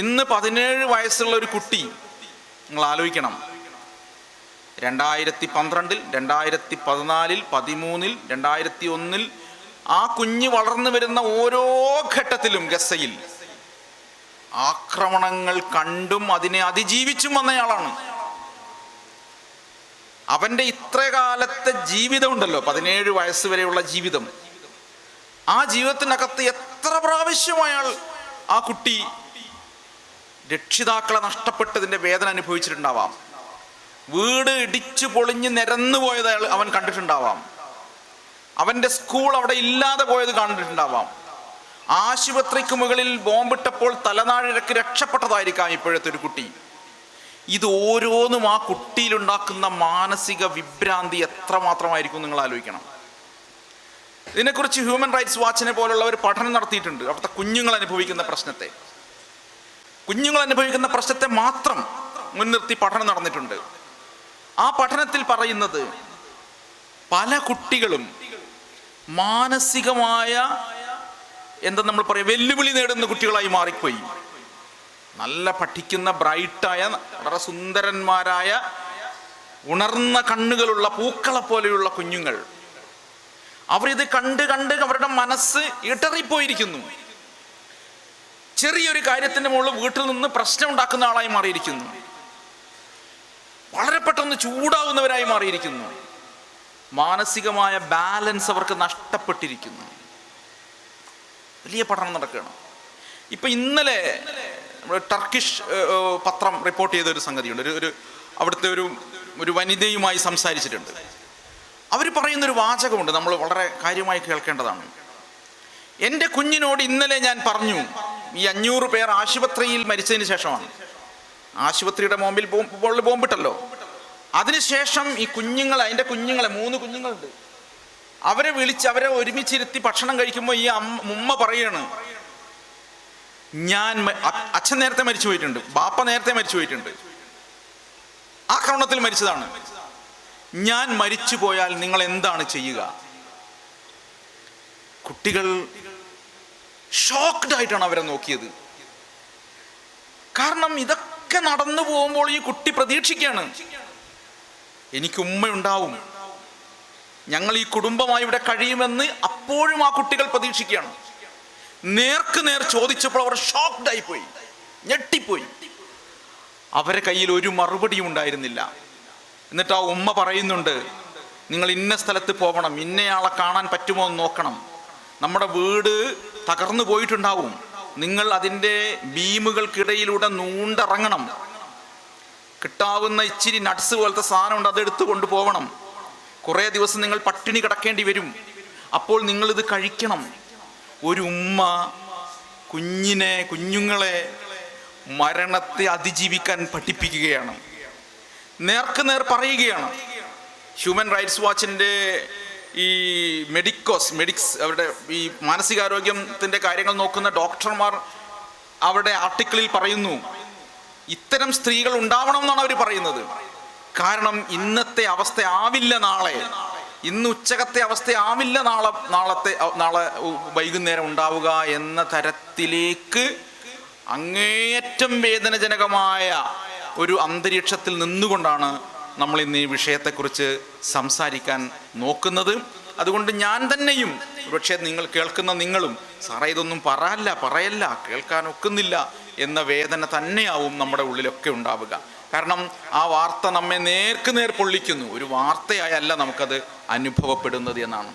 ഇന്ന് പതിനേഴ് വയസ്സുള്ള ഒരു കുട്ടി നിങ്ങൾ ആലോചിക്കണം. രണ്ടായിരത്തി പന്ത്രണ്ടിൽ രണ്ടായിരത്തി പതിനാലിൽ പതിമൂന്നിൽ രണ്ടായിരത്തി ഒന്നിൽ ആ കുഞ്ഞ് വളർന്നു വരുന്ന ഓരോ ഘട്ടത്തിലും ഗസയിൽ ആക്രമണങ്ങൾ കണ്ടും അതിനെ അതിജീവിച്ചും വന്നയാളാണ്. അവന്റെ ഇത്രകാലത്തെ ജീവിതം ഉണ്ടല്ലോ പതിനേഴ് വയസ്സ് വരെയുള്ള ജീവിതം. ആ ജീവിതത്തിനകത്ത് എത്ര പ്രാവശ്യം അയാൾ ആ കുട്ടി രക്ഷിതാക്കളെ നഷ്ടപ്പെട്ടതിന്റെ വേദന അനുഭവിച്ചിട്ടുണ്ടാവാം. വീട് ഇടിച്ചു പൊളിഞ്ഞ് നിരന്നു പോയത് അയാൾ അവൻ കണ്ടിട്ടുണ്ടാവാം. അവന്റെ സ്കൂൾ അവിടെ ഇല്ലാതെ പോയത് കണ്ടിട്ടുണ്ടാവാം. ആശുപത്രിക്ക് മുകളിൽ ബോംബിട്ടപ്പോൾ തലനാഴിരക്ക് രക്ഷപ്പെട്ടതായിരിക്കാം ഇപ്പോഴത്തെ ഒരു കുട്ടി. ഇത് ഓരോന്നും ആ കുട്ടിയിലുണ്ടാക്കുന്ന മാനസിക വിഭ്രാന്തി എത്രമാത്രമായിരിക്കും നിങ്ങൾ ആലോചിക്കണം. ഇതിനെക്കുറിച്ച് ഹ്യൂമൻ റൈറ്റ്സ് വാച്ചിനെ പോലുള്ളവർ പഠനം നടത്തിയിട്ടുണ്ട്. അവിടുത്തെ കുഞ്ഞുങ്ങൾ അനുഭവിക്കുന്ന പ്രശ്നത്തെ. കുഞ്ഞുങ്ങൾ അനുഭവിക്കുന്ന പ്രശ്നത്തെ മാത്രം മുൻനിർത്തി പഠനം നടന്നിട്ടുണ്ട്. ആ പഠനത്തിൽ പറയുന്നത് പല കുട്ടികളും മാനസികമായ എന്താ നമ്മൾ പറയുക വെല്ലുവിളി നേടുന്ന കുട്ടികളായി മാറിപ്പോയി. നല്ല പഠിക്കുന്ന ബ്രൈറ്റായ വളരെ സുന്ദരന്മാരായ ഉണർന്ന കണ്ണുകളുള്ള പൂക്കളെ പോലെയുള്ള കുഞ്ഞുങ്ങൾ. അവരിത് കണ്ട് കണ്ട് അവരുടെ മനസ്സ് ഇടറിപ്പോയിരിക്കുന്നു. ചെറിയൊരു കാര്യത്തിന്റെ മുകളിൽ വീട്ടിൽ നിന്ന് പ്രശ്നം ഉണ്ടാക്കുന്ന ആളായി മാറിയിരിക്കുന്നു. വളരെ പെട്ടെന്ന് ചൂടാവുന്നവരായി മാറിയിരിക്കുന്നു. മാനസികമായ ബാലൻസ് അവർക്ക് നഷ്ടപ്പെട്ടിരിക്കുന്നു. വലിയ പഠനം നടക്കുകയാണ്. ഇപ്പൊ ഇന്നലെ നമ്മുടെ ടർക്കിഷ് പത്രം റിപ്പോർട്ട് ചെയ്ത ഒരു സംഗതിയുണ്ട്. ഒരു ഒരു അവിടുത്തെ ഒരു ഒരു വനിതയുമായി സംസാരിച്ചിട്ടുണ്ട്. അവർ പറയുന്നൊരു വാചകമുണ്ട്. നമ്മൾ വളരെ കാര്യമായി കേൾക്കേണ്ടതാണ്. എന്റെ കുഞ്ഞിനോട് ഇന്നലെ ഞാൻ പറഞ്ഞു ഈ അഞ്ഞൂറ് പേർ ആശുപത്രിയിൽ മരിച്ചതിന് ശേഷമാണ്. ആശുപത്രിയുടെ മോമ്പിൽ ബോംബ് ബോംബിട്ടല്ലോ. അതിനുശേഷം ഈ കുഞ്ഞുങ്ങൾ അതിന്റെ കുഞ്ഞുങ്ങളെ മൂന്ന് കുഞ്ഞുങ്ങളുണ്ട്. അവരെ വിളിച്ച് അവരെ ഒരുമിച്ചിരുത്തി ഭക്ഷണം കഴിക്കുമ്പോൾ ഈ അമ്മ ഉമ്മ പറയാണ് ഞാൻ അച്ഛൻ നേരത്തെ മരിച്ചു പോയിട്ടുണ്ട് ബാപ്പ നേരത്തെ മരിച്ചു പോയിട്ടുണ്ട്. ആക്രമണത്തിൽ മരിച്ചതാണ്. ഞാൻ മരിച്ചു പോയാൽ നിങ്ങൾ എന്താണ് ചെയ്യുക? കുട്ടികൾ ഷോക്ക്ഡ് ആയിട്ടാണ് അവരെ നോക്കിയത്. കാരണം ഇതൊക്കെ നടന്നു പോകുമ്പോൾ ഈ കുട്ടി പ്രതീക്ഷിക്കുകയാണ് എനിക്ക് ഉമ്മയുണ്ടാവും. ഞങ്ങൾ ഈ കുടുംബമായി ഇവിടെ കഴിയുമെന്ന് അപ്പോഴും ആ കുട്ടികൾ പ്രതീക്ഷിക്കുകയാണ്. നേർക്ക് നേർ ചോദിച്ചപ്പോൾ അവർ ഷോക്ക്ഡ് ആയിപ്പോയി. ഞെട്ടിപ്പോയി. അവരെ കയ്യിൽ ഒരു മറുപടിയും ഉണ്ടായിരുന്നില്ല. എന്നിട്ട് ആ ഉമ്മ പറയുന്നുണ്ട് നിങ്ങൾ ഇന്ന സ്ഥലത്ത് പോകണം ഇന്നയാളെ കാണാൻ പറ്റുമോ എന്ന് നോക്കണം. നമ്മുടെ വീട് തകർന്നു പോയിട്ടുണ്ടാവും. നിങ്ങൾ അതിന്റെ ബീമുകൾക്കിടയിലൂടെ നൂണ്ടിറങ്ങണം. കിട്ടാവുന്ന ഇച്ചിരി നട്സ് പോലത്തെ സാധനമുണ്ട് അത് എടുത്തു കൊണ്ടുപോകണം കുറേ ദിവസം നിങ്ങൾ പട്ടിണി കിടക്കേണ്ടി വരും. അപ്പോൾ നിങ്ങളിത് കഴിക്കണം. ഒരു ഉമ്മ കുഞ്ഞിനെ കുഞ്ഞുങ്ങളെ മരണത്തെ അതിജീവിക്കാൻ പഠിപ്പിക്കുകയാണ്. നേർക്ക് നേർ പറയുകയാണ്. ഹ്യൂമൻ റൈറ്റ്സ് വാച്ചിന്റെ ഈ മെഡിക്കോസ് മെഡിക്സ് അവരുടെ ഈ മാനസികാരോഗ്യത്തിന്റെ കാര്യങ്ങൾ നോക്കുന്ന ഡോക്ടർമാർ അവരുടെ ആർട്ടിക്കിളിൽ പറയുന്നു ഇത്തരം സ്ത്രീകൾ ഉണ്ടാവണം എന്നാണ് അവർ പറയുന്നത്. കാരണം ഇന്നത്തെ അവസ്ഥ ആവില്ല നാളെ. ഇന്ന് ഉച്ചകത്തെ അവസ്ഥ ആവില്ല നാളെ നാളത്തെ നാളെ വൈകുന്നേരം ഉണ്ടാവുക എന്ന തരത്തിലേക്ക് അങ്ങേയറ്റം വേദനജനകമായ ഒരു അന്തരീക്ഷത്തിൽ നിന്നുകൊണ്ടാണ് നമ്മൾ ഇന്ന് ഈ വിഷയത്തെക്കുറിച്ച് സംസാരിക്കാൻ നോക്കുന്നത്. അതുകൊണ്ട് ഞാൻ തന്നെയും പക്ഷേ നിങ്ങൾ കേൾക്കുന്ന നിങ്ങളും സാറേ ഇതൊന്നും പറയല്ല പറയല്ല കേൾക്കാൻ ഒക്കുന്നില്ല എന്ന വേദന തന്നെയാവും നമ്മുടെ ഉള്ളിലൊക്കെ ഉണ്ടാവുക. കാരണം ആ വാർത്ത നമ്മെ നേർക്ക് നേർ പൊള്ളിക്കുന്നു. ഒരു വാർത്തയായല്ല നമുക്കത് അനുഭവപ്പെടുന്നത് എന്നാണ്.